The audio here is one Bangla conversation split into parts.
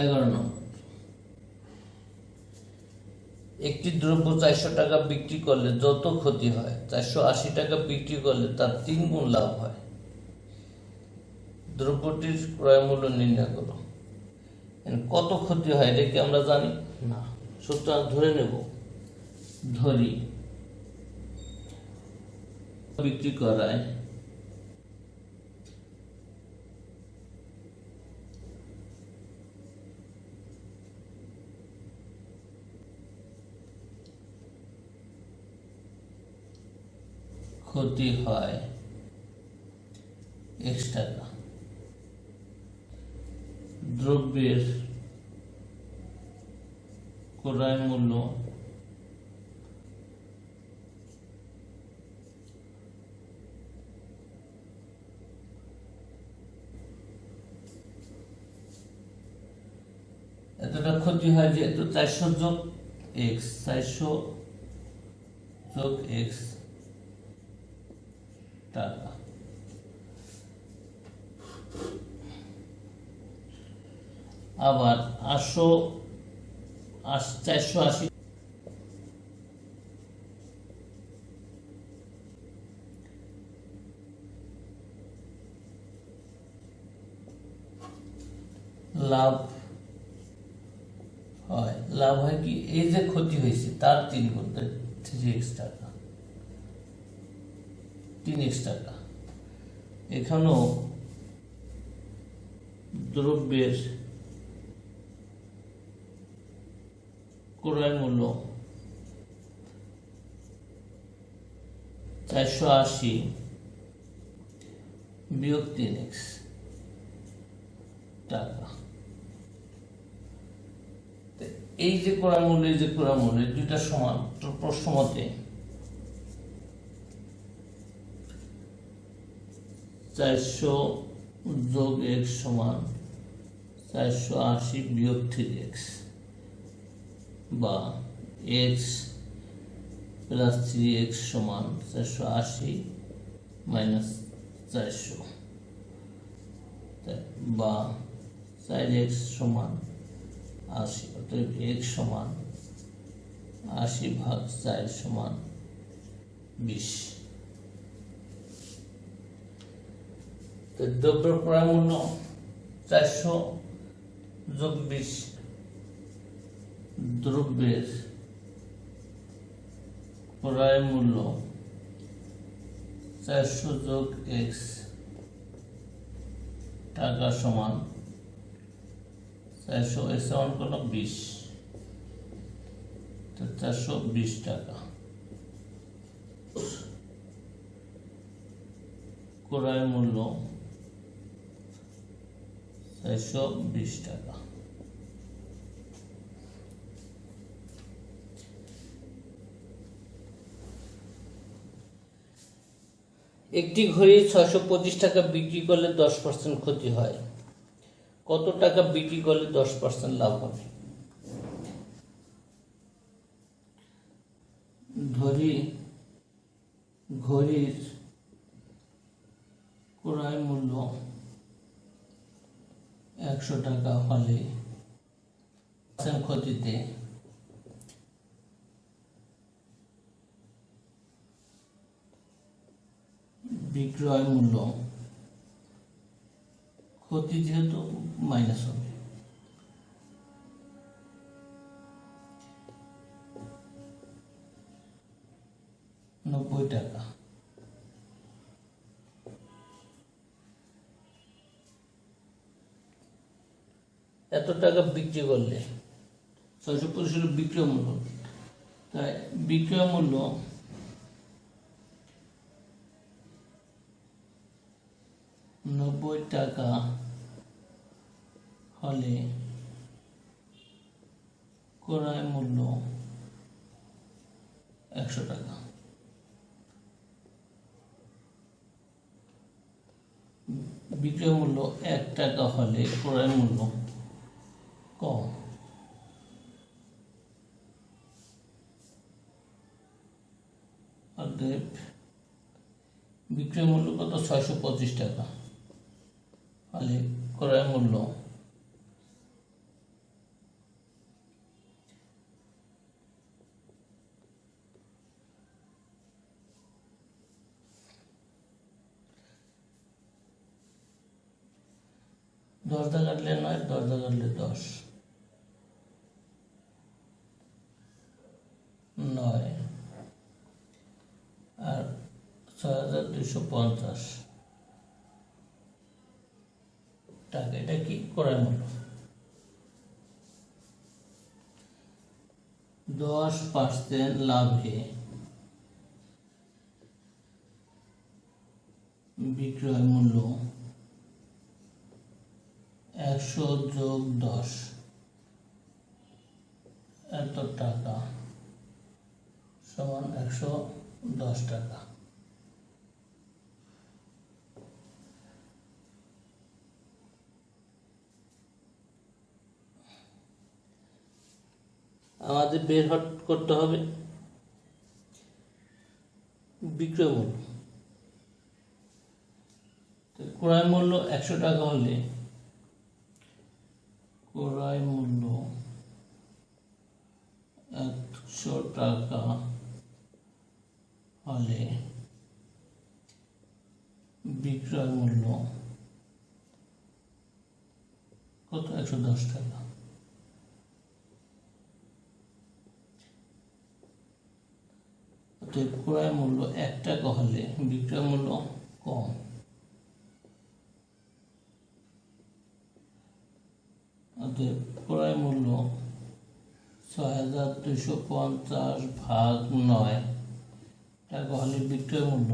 এগারো নম্বর। একটি দ্রব্য চারশো টাকা বিক্রি করলে যত ক্ষতি হয়, চারশো আশি টাকা বিক্রি করলে তার তিন গুণ লাভ হয়। দ্রব্যটির ক্রয় মূল্য নির্ণয় করো। কত ক্ষতি হয় এটা কি আমরা জানি? না। সুতরাং ধরে নেব। ধরি। বিক্রি করায় ক্ষতি হয়। এক্স টাকা দ্রব্যের ক্রয় মূল্য এতটা ক্ষতি হয় যেহেতু চারশো যোগ এক্স চারশো যোগ এক্স টাকা আবার আটশো চারশো আশি। লাভ হয়। লাভ হয় কি? এই যে ক্ষতি হয়েছে, তার তিন গুণ থ্রি এক্স টাকা তিন টাকা এখানেও দ্রব্যের ক্রয় মূল্য চারশো আশি বিয়োগ তিন এক্স টাকা। এই যে ক্রয় মূল্য, এই যে ক্রয় মূল্য দুইটা সমান প্রশ্ন মতে চারশো যোগ এক্স সমান চারশো আশি বিয়োগ থ্রি এক্স বা এক্স প্লাস থ্রি এক্স সমান চারশো আশি মাইনাস চারশো। বা চার এক্স সমান আশি, অতএব এক্স সমান আশি ভাগ চার সমান বিশ। তো চারশো যোগ বিশ দ্রব্যের ক্রয় মূল্য চারশো যোগ এক্স টাকা সমান চারশো এক্স সমান কোনো বিশ। তো চারশো বিশ টাকা। ক্রয় মূল্য বিশ টাকা। একটি ঘড়ি ছশো পঁচিশ টাকা বিক্রি করলে দশ পার্সেন্ট ক্ষতি হয়। কত টাকা বিক্রি করলে দশ পার্সেন্ট লাভ হবে ধরি ঘড়ির ক্রয় মূল্য একশো টাকা হলে ক্ষতিতে বিক্রয় মূল্য ক্ষতি যেহেতু মাইনাস হবে। নব্বই টাকা। এত টাকা বিক্রি করলে? ছয়শো পঁচিশ বিক্রয় মূল্য। তাই বিক্রয় মূল্য নব্বই টাকা হলে ক্রয় মূল্য একশো টাকা। বিক্রয় মূল্য এক টাকা হলে ক্রয় মূল্য কম uh, বিক্রয় মূল্য কত? ছয়শো পঁচিশ টাকা। তাহলে ক্রয় মূল্য। দশ দা কাটলে নয়, দশ দা কাটলে দশ। নয় আর ছয় হাজার কি করার দশ পার্সেন্ট লাভে বিক্রয় মূল্য একশো যোগ দশ। এত টাকা। সমান একশো দশ টাকা। আমাদের বের করতে হবে বিক্রয় মূল্য ক্রয় মূল্য একশো টাকা হলে ক্রয় মূল্য একশো টাকা হলে বিক্রয় মূল্য কত? একশো দশ টাকা। ক্রয় মূল্য এক টাকা হলে বিক্রয় মূল্য কম। ক্রয় মূল্য ছয় ভাগ নয়। টাকা হলে বিক্রয় মূল্য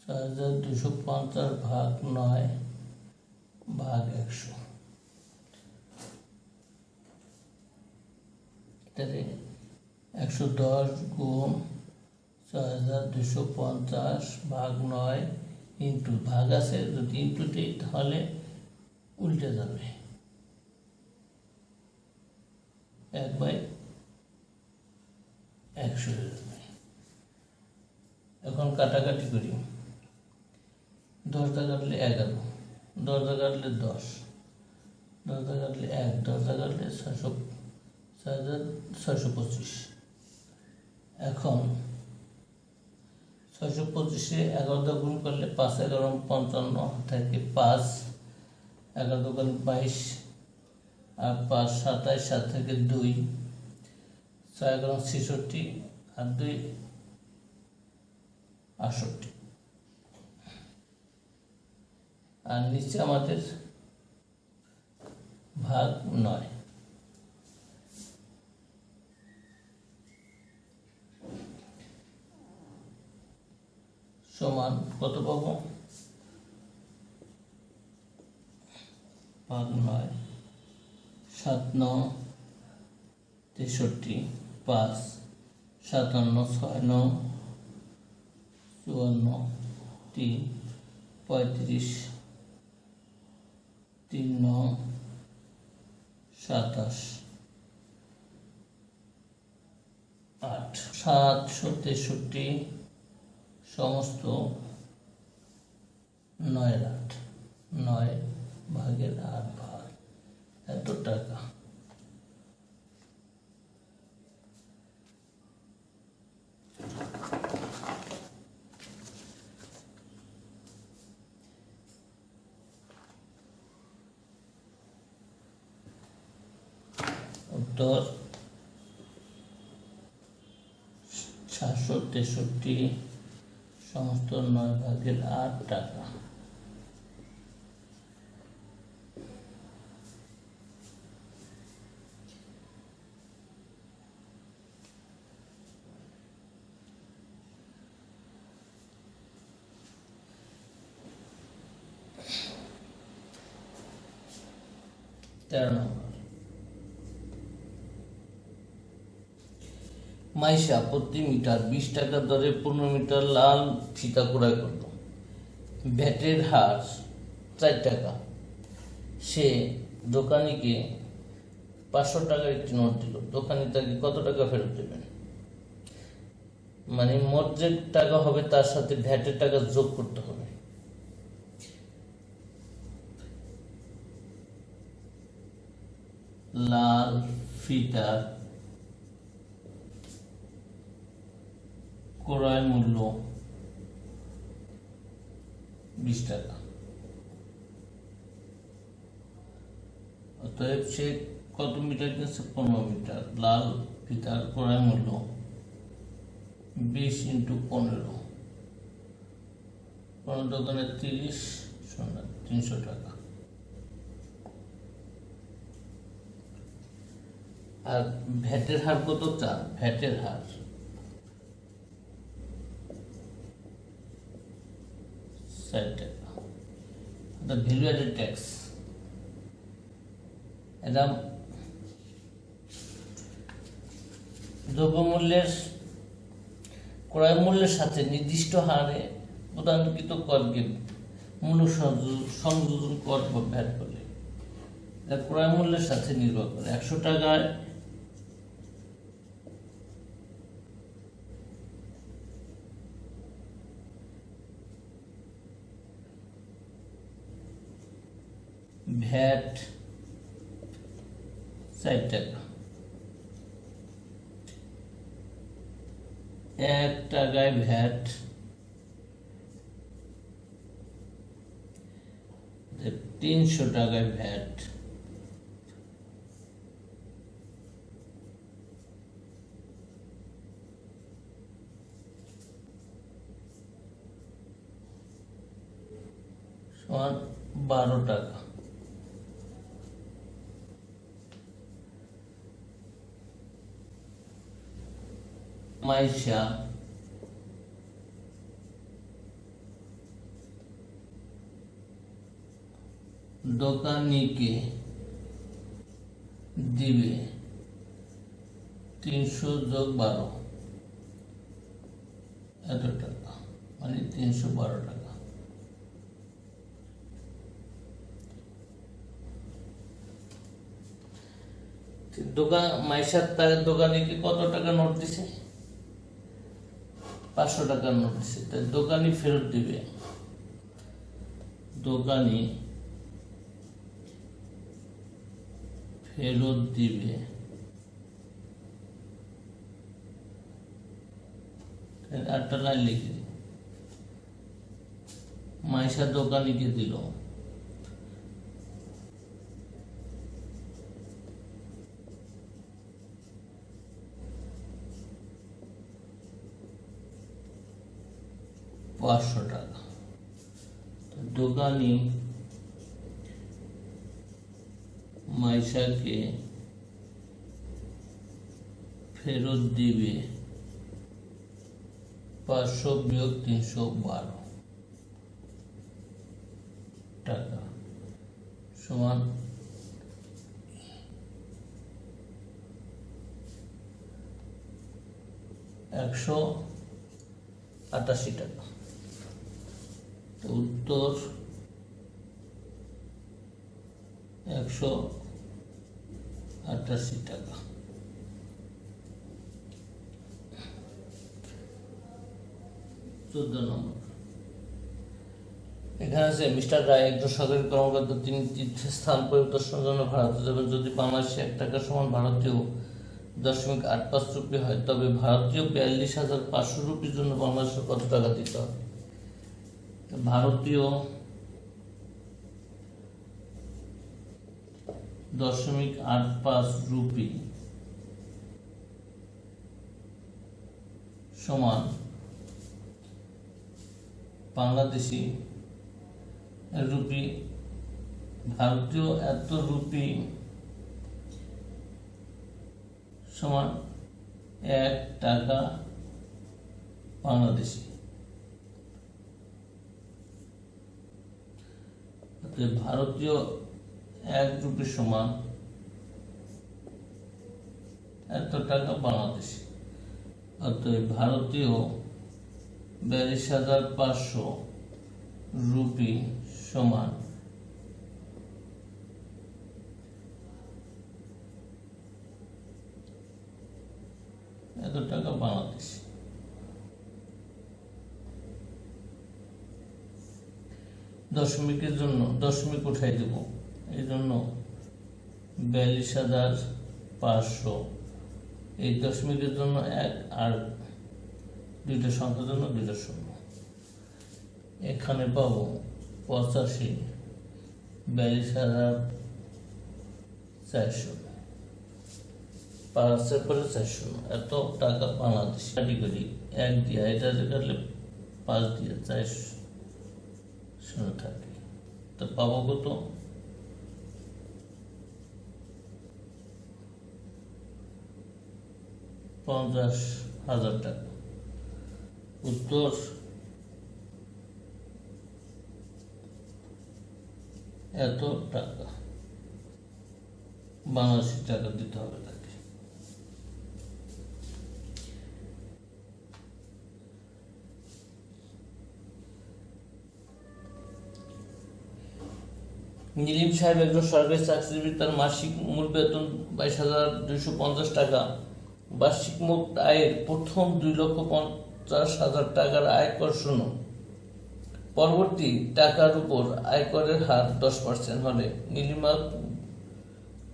ছয় হাজার দুশো পঞ্চাশ ভাগ নয়, ভাগ একশো। একশো দশ গুণ ছয় হাজার দুশো পঞ্চাশ ভাগ নয় ইন্টু ভাগ আছে, যদি ইন্টু দিই তাহলে উল্টে যাবে। এক বাই একশো এখন কাটাকাটি করি। দশটা কাটলে এগারো দশটা কাটলে দশ দশটা কাটলে এক দশটা কাটলে ছয়শো, ছয় হাজার ছয়শো পঁচিশ। এখন ছয়শো পঁচিশে এগারোটা গুণ করলে পাঁচ, এগারো, পঞ্চান্ন থাকে পাঁচ এগারো দোকান বাইশ, আর পাঁচ সাতাইশ সাত থেকে দুই, ছয়, এগারো, ছেষট্টি, আর দুই, আটষট্টি। আর নিচে আমাদের ভাগ নয়। সমান কত পাব? ভাগ নয়, সাত ন তেষট্টি, পাঁচ, সাতান্ন, ছয় ন চুয়ান্ন, তিন, পঁয়ত্রিশ তিন ন সাতাশ। আট। সাতশো তেষট্টি, সমস্ত নয় আট। নয় ভাগের আট ভাগ এত টাকা। উত্তর সাতশো তেষট্টি সমস্ত নয় ভাগের আট টাকা। তেরো নম্বর। মাইশা প্রতি মিটার বিশ টাকা দরে পনেরো মিটার লাল ফিতা ক্রয় করল। ভ্যাটের হার চার টাকা। সে দোকানিকে পাঁচশো টাকার একটি নোট দিল। দোকানি তাকে কত টাকা ফেরত দেবেন? মানে মোট যে টাকা হবে তার সাথে ভ্যাটের টাকা যোগ করতে হবে। লাল ফিতার ক্রয় মূল্য বিশ টাকা। অতএব সে কত মিটার কিনছে পনেরো মিটার। লাল ফিতার ক্রয় মূল্য বিশ ইন্টু পনেরো। পনেরো দোকানে তিরিশ, শূন্য, তিনশো টাকা। আর ভ্যাটের হার কত? চান ভ্যাটের হার। টাকা দ্য ভ্যালু অ্যাডেড ট্যাক্স এটা দ্রব্যমূল্যের ক্রয় মূল্যের সাথে নির্দিষ্ট হারে প্রদানকৃত করকে মূল্য সংযোজন- কর বা ভ্যাট বলে ক্রয় মূল্যের সাথে নির্ভর করে। একশো টাকায় ভ্যাট ষাট টাকা এক টাকায় ভ্যাট তিনশো টাকায় ভ্যাট। বারো টাকা। মাইশা দোকানিকে দিবে? তিনশো যোগ বারো। এত টাকা। মানে তিনশো বারো টাকা। দোকান মাইশার তার দোকানিকে কত টাকা নোট দিছে? পাঁচশো টাকার নোট দিছে। তাই দোকানি ফেরত দিবে। দোকানি ফেরত দিবে। আটটা লাইন লিখে মাইশা দোকানিকে দিল। পাঁচশো টাকা। দোকানি মাইশাকে ফেরত দিবে পাঁচশো বিয়োগ তিনশো বারো টাকা। সমান একশো আটাশি টাকা। উত্তর একশো আটাশি টাকা। চোদ্দ নম্বর। এখানে আছে, মিস্টার রায় একজন সরকারি কর্মকর্তা তিনি তীর্থস্থান পরিদর্শনের জন্য ভারতে যাবেন। যদি বাংলাদেশে এক টাকা সমান ভারতীয় দশমিক আট পাঁচ রুপি হয়, তবে ভারতীয় বিয়াল্লিশ হাজার পাঁচশো রুপির জন্য বাংলাদেশে কত টাকা দিতে হবে? ভারতীয় দশমিক আট পাঁচ রুপি সমান বাংলাদেশি রুপি। ভারতীয় এত রুপি সমান এক টাকা বাংলাদেশি। ভারতীয় এক রুপি সমান এত টাকা বাংলাদেশি। অতএব ভারতীয় বিয়াল্লিশ হাজার পাঁচশো রুপি সমান। এত টাকা বাংলাদেশ। দশমিকের জন্য, দশমিক উঠাই দেব। এই জন্য বিয়াল্লিশ হাজার পাঁচশো। এই দশমিকের জন্য এক আর দুইটা সংখ্যার জন্য দুইটা শূন্য। এখানে পাবো পঁচাশি, বিয়াল্লিশ হাজার চারশো। পাঁচের পরে চারশো। এত টাকা বাংলাদেশ। কাটি এক দিয়া, এটা কাটলে পাঁচ দিয়ে, চারশো। শূন্য থাকে। তো পাবো কত? পঞ্চাশ হাজার টাকা। উত্তর? এত টাকা। বাংলাদেশি টাকা দিতে হবে তাকে নীলিম সাহেব একজন সরকারি চাকরিজীবী, তার মাসিক মূল বেতন বাইশ হাজার দুইশো পঞ্চাশ টাকা। বার্ষিক মোট আয়ের প্রথম দুই লক্ষ পঞ্চাশ হাজার টাকার আয়কর শূন্য। পরবর্তী টাকার উপর আয়করের হার দশ পার্সেন্ট হলে নীলিমা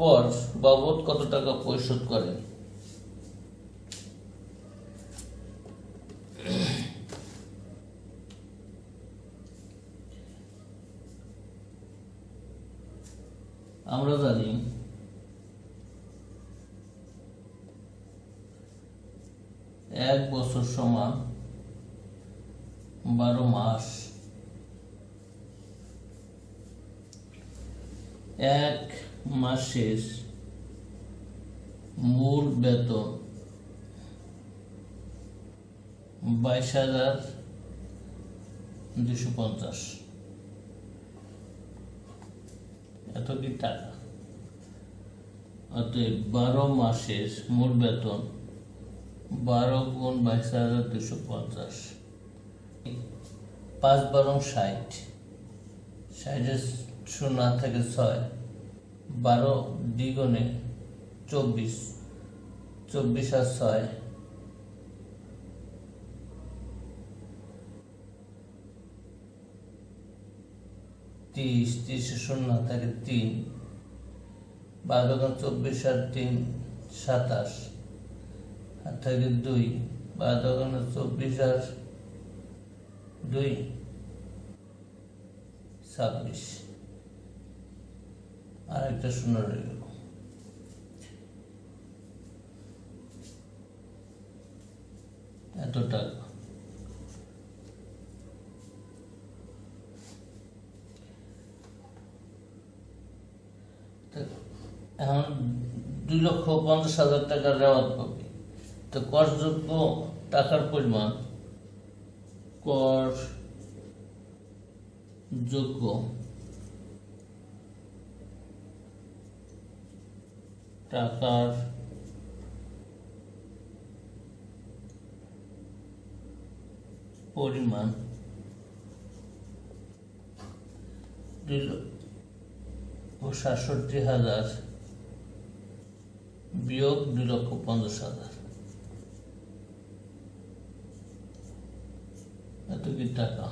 কর বাবদ কত টাকা পরিশোধ করেন? আমরা জানি এক বছর সমান বারো মাস। এক মাসের মূল বেতন বাইশ হাজার দুশো পঞ্চাশ। এত কি টাকা। অতএব বারো মাসের মূল বেতন বারো গুণ বাইশ হাজার দুশো পঞ্চাশ। পাঁচ বারো ষাট। ষাটের শূন্য থেকে ছয়। বারো দ্বিগুণে চব্বিশ। চব্বিশ আর ছয় তিরিশ, তিরিশে শূন্য থাকে তিন। বারো চব্বিশ আর তিন, সাতাশ। আর থাকে দুই, বারো চব্বিশ আর দুই, ছাব্বিশ। আর একটা শূন্য রয়ে এত টাকা তা এখন দুই লক্ষ পঞ্চাশ হাজার টাকার রেওয়াত পাবে। তো করযোগ্য টাকার পরিমাণ কর যোগ্য টাকার পরিমাণ দুই লক্ষ সাতষট্টি হাজার বিয়োগ দুই লক্ষ পঞ্চাশ হাজার এত কি টাকা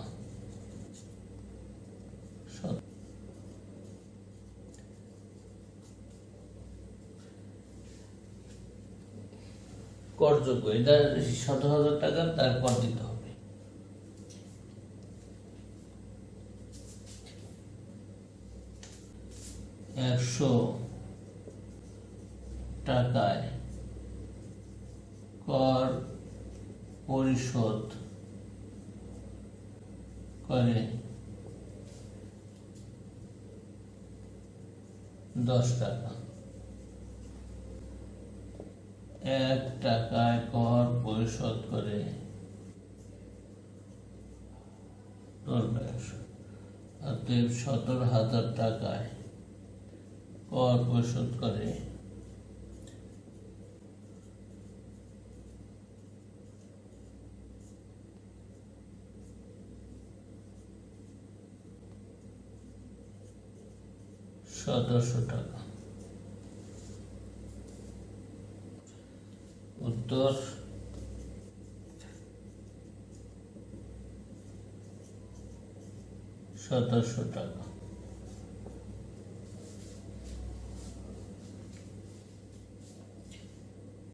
করযোগ্য এটা সতেরো হাজার টাকা তারপর দিতে হবে একশো টাকায় কর পরিশোধ করে। দশ টাকা। এক টাকায় কর পরিশোধ করে। অতএব সতেরো হাজার টাকায় কর পরিশোধ করে। সতেরোশো টাকা। উত্তর। সতেরোশো টাকা।